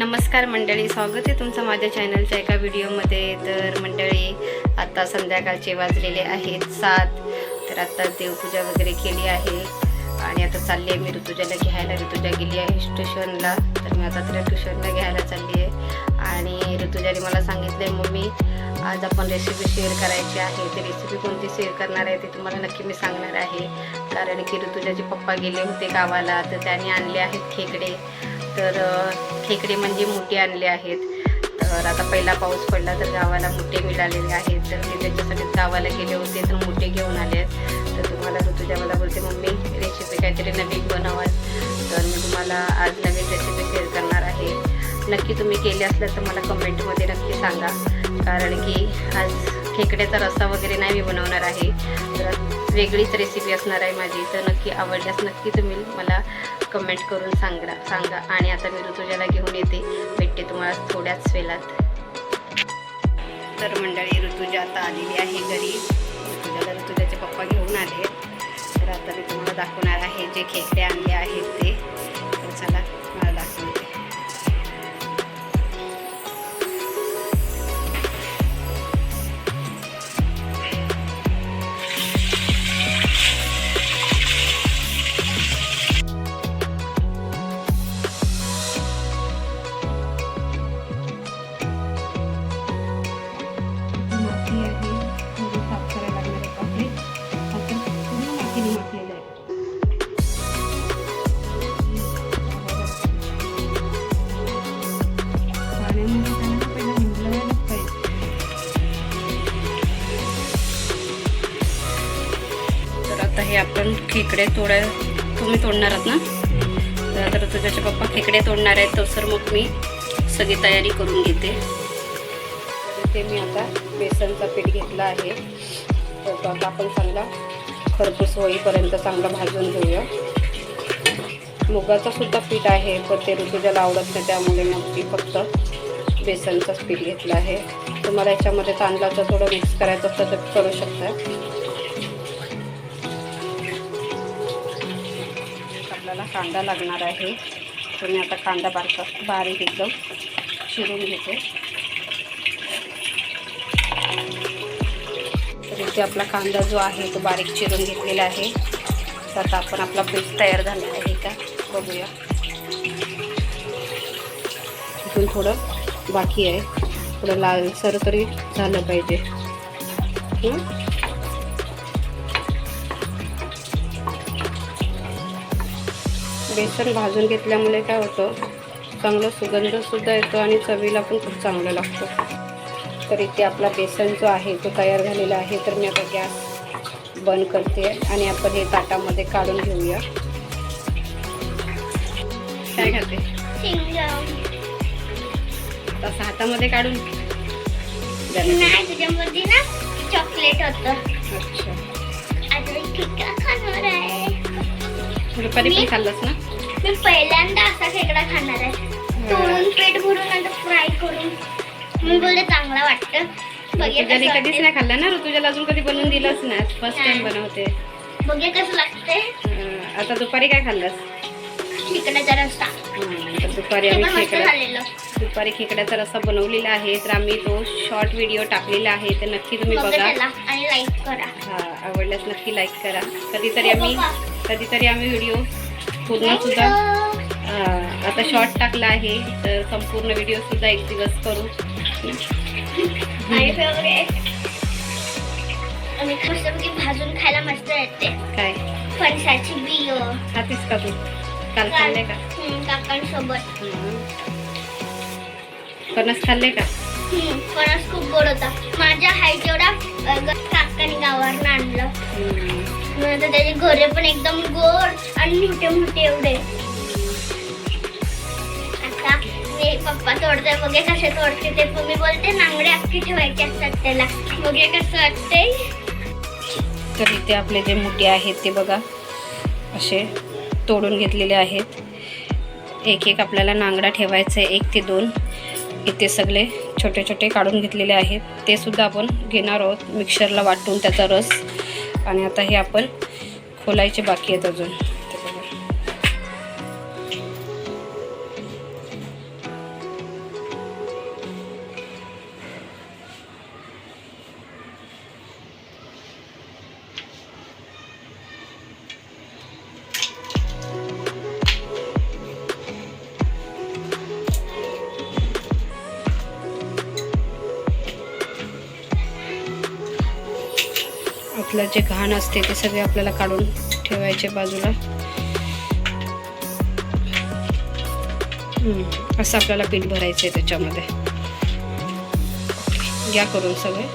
नमस्कार मंडळी स्वागत आहे तुमचं माझ्या चॅनलच्या एका व्हिडिओमध्ये तर मंडळी आता संध्याकाळचे वाजलेले आहेत सात. तर आता देवपूजा वगैरे केली आहे. आणि आता चालली आहे मी ऋतुजाला घ्यायला. ऋतुजा गेली आहे ट्युशनला तर मी आता तिला ट्युशनला घ्यायला चालली आहे. आणि ऋतुजाने मला सांगितलं मम्मी आज आपण रेसिपी शेअर करायची आहे. ती रेसिपी कोणती शेअर करणार आहे ते तुम्हाला नक्की मी सांगणार आहे. कारण की ऋतुजाचे पप्पा गेले होते गावाला. तर त्यांनी आणले आहेत खेकडे. तर अ, म्हणजे मोठे आणले आहेत. तर आता पहिला पाऊस पडला तर गावाला मोठे मिळालेले आहेत. तर ते त्याच्यासाठी गावाला गेले होते तर मोठे घेऊन आले आहेत. तर तुम्हाला ऋतुजा मला बोलते मम्मी रेसिपी काहीतरी नवीन बनवाल. तर मी तुम्हाला आज नवीन रेसिपी शेअर करणार आहे. नक्की तुम्ही केली असलं तर मला कमेंटमध्ये नक्की सांगा. कारण की आज खेकड्याचा रस्सा वगैरे नाही मी बनवणार आहे. तर वेगळीच रेसिपी असणार आहे माझी. तर नक्की आवडल्यास नक्की तुम्ही मला कमेंट करून सांगा सांगा. आणि आता मी ऋतुजाला घेऊन येते. भेटते तुम्हाला थोड्याच वेळात. तर मंडळी ऋतुजा आता आलेली आहे घरी. ऋतुजाला ऋतुजाचे पप्पा घेऊन आले. तर आता मी तुम्हाला दाखवणार आहे जे खेकडे आणले आहेत ते. तर चला. हे आपण खेकडे तोडाय तुम्ही तोडणार आहात ना? तर तुझ्याचे पप्पा खेकडे तोडणार आहेत तर सर मग मी सगळी तयारी करून घेते. तर इथे मी आता बेसनचा पीठ घेतला आहे. तर तो आता आपण चांगला खरपूस होईपर्यंत चांगला भाजून घेऊया. मुगाचं सुद्धा पीठ आहे पण ते ऋतुजाला आवडत नाही त्यामुळे मग मी फक्त बेसनचंच पीठ घेतलं आहे. तुम्हाला याच्यामध्ये तांदळाचं थोडं मिक्स करायचं असलं तर करू शकता. कांदा लागणार आहे. तर मी आता कांदा बारका बारीक एकदम चिरून घेते. तर इथे आपला कांदा जो आहे तो बारीक चिरून घेतलेला आहे. तर आता आपण आपला पीठ तयार झाला आहे का बघूया. इथून थोडं बाकी आहे. थोडं लालसर तरी झालं पाहिजे. बेसन भाजून घेतल्यामुळे काय होतं चांगलं सुगंधसुद्धा येतो आणि चवीला पण खूप चांगलं लागतं. तर इथे आपला बेसन जो आहे तो तयार झालेला आहे. तर मी आता गॅस बंद करते आणि आपण हे ताटामध्ये काढून घेऊया. काय घालते तसं हातामध्ये काढून? द्या ना. नाही तुझ्यामध्ये ना चॉकलेट होतं. अच्छा. आता मी खेकडा खाणार आहे. दुपारी पण खाल्लंस ना? मी पहिल्यांदा असा खेकडा खाणार आहे. तोडून पेट भरून नंतर फ्राय करून. मी बोलते चांगला वाटतं. कसं कधीच. नाही खाल्ला ना? ऋतुजाला अजून कधी बनवून दिलंच नाही फर्स्ट टाइम. बनवते. बघूया कसं लागतंय? अं, आता दुपारी काय खाल्लंस? खेकड्याचा रस्ता दुपारी आम्ही खेकडा खेकड्याचा रस्सा बनवलेला आहे तर आम्ही तो शॉर्ट व्हिडिओ टाकलेला आहे तर नक्की तुम्ही बघा बघा. आणि लाईक करा. हा आवडल्यास नक्की लाईक करा. कधीतरी हे आम्ही बघा. कधीतरी आम्ही व्हिडिओ पूर्ण सुद्धा आता शॉर्ट टाकला आहे तर संपूर्ण व्हिडिओ सुद्धा एक दिवस करू. भाजून खायला मस्त येते. काय? फणसाची बिय. खातीस का तू? काल खाल्ले का? काकांसोबत. फणस खाल्ले का? फणस खूप गोड होता. माझ्या हाईट एवढा काकाने गावावरून आणलं. नंतर त्याचे घरे पण एकदम गोड आणि मोठे मोठे एवढे. आता मी पप्पा तोडतोय बघे कसे तोडते ते मी बोलते नांगडे अख्खी ठेवायचे असतात त्याला. बघे कसं वाटतंय? तर इथे आपले जे मुठे आहेत ते बघा असे तोडून घेतलेले आहेत. एक एक आपल्याला नांगडा ठेवायचा आहे एक ते दोन. इथे सगळे छोटे छोटे काढून घेतलेले आहेत. ते सुद्धा आपण घेणार आहोत मिक्सरला वाटून त्याचा रस. आणि आता हे आपण खोलायचे बाकी आहेत अजून. आपलं जे घाण असते ते सगळे आपल्याला काढून ठेवायचे बाजूला. असं आपल्याला पीठ भरायचं आहे त्याच्यामध्ये. घ्या करून सगळे.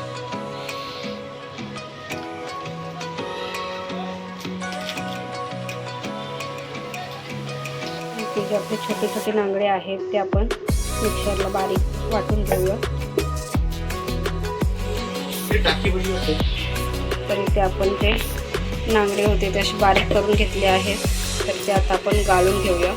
जे आपले छोटे छोटे नांगडे आहेत ते आपण मिक्सरला बारीक वाटून घेऊया. तर इथे आपण जे नांगडे होते ते असे बारीक करून घेतले आहेत. तर ते आता आपण गाळून घेऊया.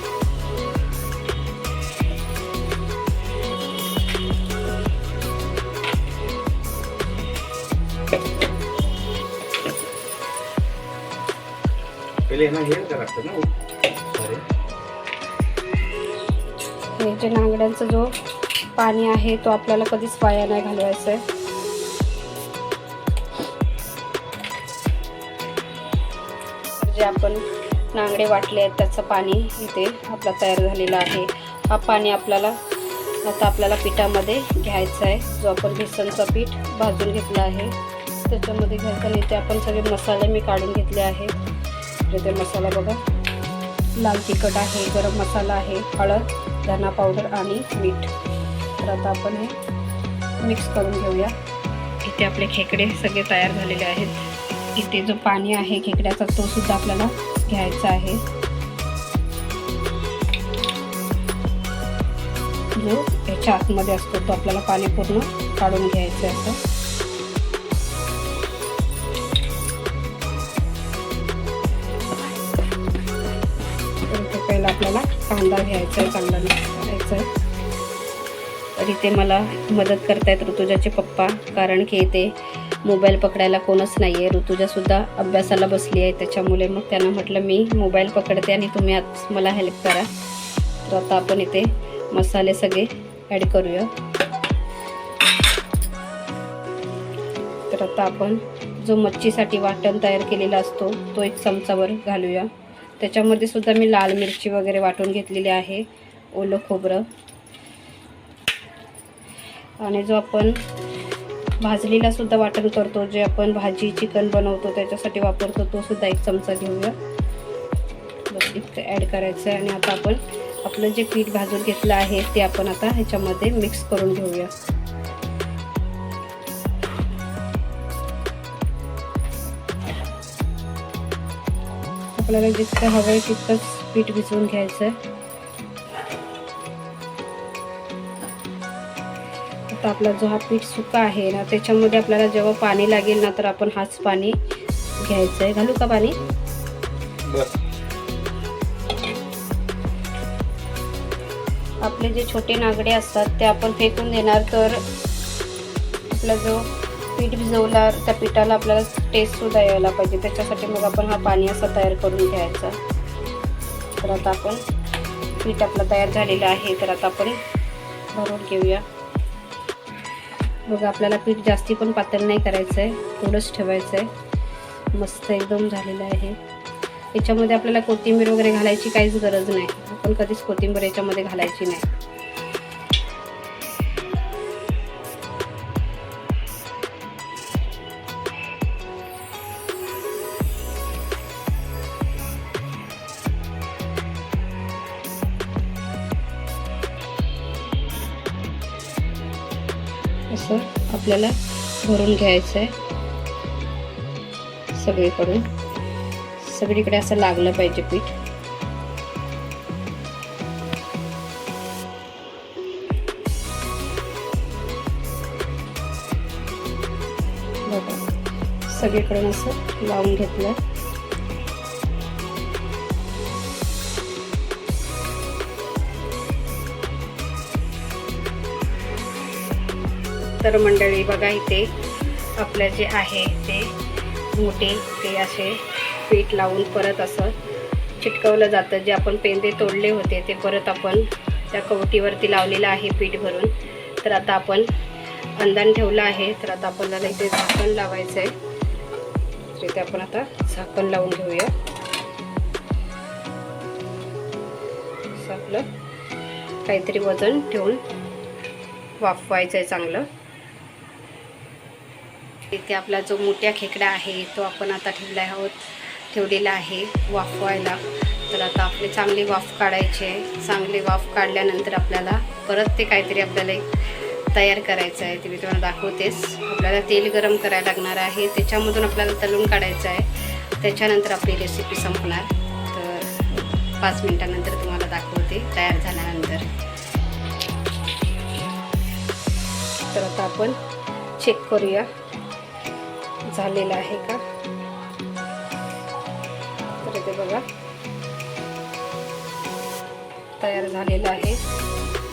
नांगड्यांचा जो पाणी आहे तो आपल्याला कधीच वाया नाही घालवायचा आहे जे आपण नांगडे वाटले आहेत त्याचं पाणी इथे आपला तयार झालेलं आहे. हा पाणी आपल्याला आता आपल्याला पिठामध्ये घ्यायचं आहे. जो आपण बेसनचं पीठ भाजून घेतलं आहे त्याच्यामध्ये घ्यायचं इथे आपण सगळे मसाले मी काढून घेतले आहेत. इथे मसाला बघा. लाल तिखट आहे गरम मसाला आहे हळद धना पावडर आणि मीठ. तर आता आपण हे मिक्स करून घेऊया. इथे आपले खेकडे सगळे तयार झालेले आहेत. इथे जो पाणी आहे खेकड्याचा तो सुद्धा आपल्याला घ्यायचा आहे. जो याच्या आतमध्ये असतो तो आपल्याला पाणी पूर्ण काढून घ्यायचं असं. पहिला आपल्याला कांदा घ्यायचा आहे चांगला मिक्स करायचा आहे. तर इथे मला मदत करतायत ऋतुजाचे पप्पा कारण की इथे मोबाईल पकडायला कोणच नाही आहे ऋतुजासुद्धा अभ्यासाला बसली आहे. त्याच्यामुळे मग त्यांना म्हटलं मी मोबाईल पकडते आणि तुम्ही आज मला हेल्प करा. तर आता आपण इथे मसाले सगळे ॲड करूया. तर आता आपण जो मच्छीसाठी वाटण तयार केलेला असतो तो एक चमचावर घालूया. त्याच्यामध्ये सुद्धा मी लाल मिरची वगैरे वाटून घेतलेली आहे. ओलं खोबरं. आणि जो आपण भाजलेला सुद्धा वाटण करतो जे आपण भाजी चिकन बनवतो त्याच्यासाठी वापरतो तो सुद्धा एक चमचा घेऊया. बस इतकं ॲड करायचं आहे आणि आता आपण आपलं जे पीठ भाजून घेतलं आहे ते आपण आता ह्याच्यामध्ये मिक्स करून घेऊया. आपल्याला जितकं हवं आहे तितकंच पीठ भिजवून घ्यायचं आहे आता आपला जो हा पीठ सुका आहे ना त्याच्यामध्ये आपल्याला जेव्हा पाणी लागेल ना तर आपण हाच पाणी घ्यायचं आहे घालू का पाणी? बस. आपले जे छोटे नागडे असतात ते आपण फेकून देणार तर आपला जो पीठ भिजवला त्या पिठाला आपल्याला टेस्टसुद्धा यायला पाहिजे. त्याच्यासाठी मग आपण हा पाणी असा तयार करून घ्यायचा. तर आता आपण पीठ आपलं तयार झालेलं आहे तर आता आपण भरून घेऊया. बघा आपल्याला पीठ जास्ती पण पातळ नाही करायचं आहे थोडंच ठेवायचं आहे मस्त एकदम झालेलं आहे. याच्यामध्ये आपल्याला कोथिंबीर वगैरे घालायची काहीच गरज नाही. आपण कधीच कोथिंबीर याच्यामध्ये घालायची नाही. असं आपल्याला भरून घ्यायचं आहे सगळीकडून. सगळीकडे असं लागलं पाहिजे पीठ. बघा. सगळीकडून असं लावून घेतलं. तर मंडळी बघा इथे आपलं जे आहे ते मोठे ते असे पीठ लावून परत असं चिटकवलं जातं. जे आपण पेंदे तोडले होते ते परत आपण त्या कवटीवरती लावलेलं आहे पीठ भरून. तर आता आपण अंदान ठेवलं आहे. तर आता आपल्याला इथे झाकण लावायचं आहे तर इथे आपण आता झाकण लावून घेऊया. असं आपलं काहीतरी वजन ठेवून वाफवायचं आहे चांगलं. इथे आपला जो मोठ्या खेकडा आहे तो आपण आता ठेवला आहोत ठेवलेला आहे वाफवायला तर आता आपले चांगले वाफ काढायचे आहे. चांगले वाफ काढल्यानंतर आपल्याला परत ते काहीतरी आपल्याला एक तयार करायचं आहे. ते मी तुम्हाला दाखवतेच. आपल्याला तेल गरम करायला लागणार आहे. त्याच्यामधून आपल्याला तलून काढायचं आहे. त्याच्यानंतर आपली रेसिपी संपणार. तर पाच मिनटानंतर तुम्हाला दाखवते तयार झाल्यानंतर. तर आता आपण चेक करूया. झालेलं आहे का? तर ते बघा. तयार झालेला आहे.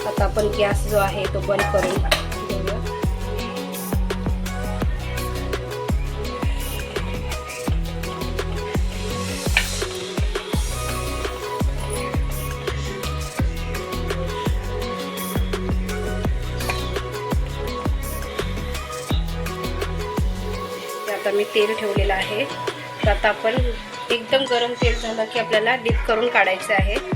आता आपण गॅस जो आहे तो बंद करून मी तेल ठेवलेलं आहे. तर आता आपण एकदम गरम तेल झालं की आपल्याला डीप करून काढायचं आहे.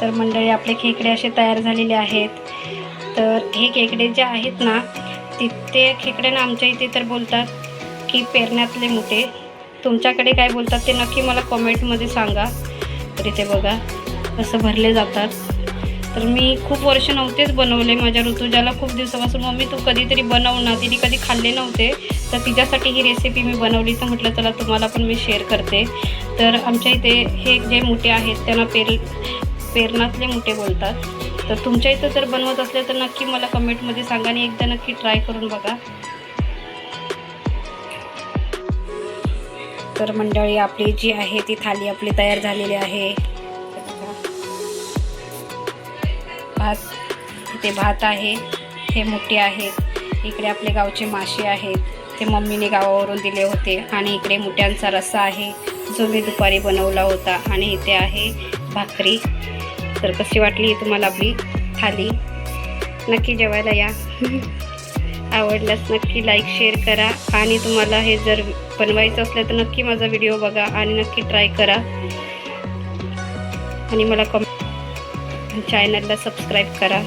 तर मंडळी आपले खेकडे असे तयार झालेले आहेत. तर हे खेकडे जे आहेत ना तिथे खेकडे ना आमच्या इथे तर बोलतात की पेरण्यातले मोठे. तुमच्याकडे काय बोलतात ते नक्की मला कॉमेंटमध्ये सांगा. तर इथे बघा असं भरले जातात. तर मी खूप वर्ष नव्हतेच बनवले माझ्या ऋतुजाला खूप दिवसापासून मम्मी तू कधीतरी बनव ना तिने कधी खाल्ले नव्हते तर तिच्यासाठी ही रेसिपी मी बनवली. तर म्हटलं चला तुम्हाला पण मी शेअर करते. तर आमच्या इथे हे जे मोठे आहेत त्यांना पेर पेरणातले मोठे बोलतात. तर तुमच्या इथं जर बनवत असले तर नक्की मला कमेंटमध्ये सांगा आणि एकदा नक्की ट्राय करून बघा. तर मंडळी आपली जी आहे ती थाली आपली तयार झालेली आहे. भात इथे भात आहे हे मोठे आहेत. इकडे आपले गावचे मासे आहेत. ते मम्मीने गावावरून दिले होते आणि इकडे मोठ्यांचा रस्सा आहे. जो मी दुपारी बनवला होता आणि इथे आहे भाकरी. तर कशी वाटली तुम्हाला आपली थाली? नक्की जेवायला या. आवडल्यास नक्की लाईक शेअर करा. आणि तुम्हाला हे जर बनवायचं असलं तर नक्की माझा व्हिडिओ बघा आणि नक्की ट्राय करा. आणि मला कम चॅनलला सबस्क्राईब करा.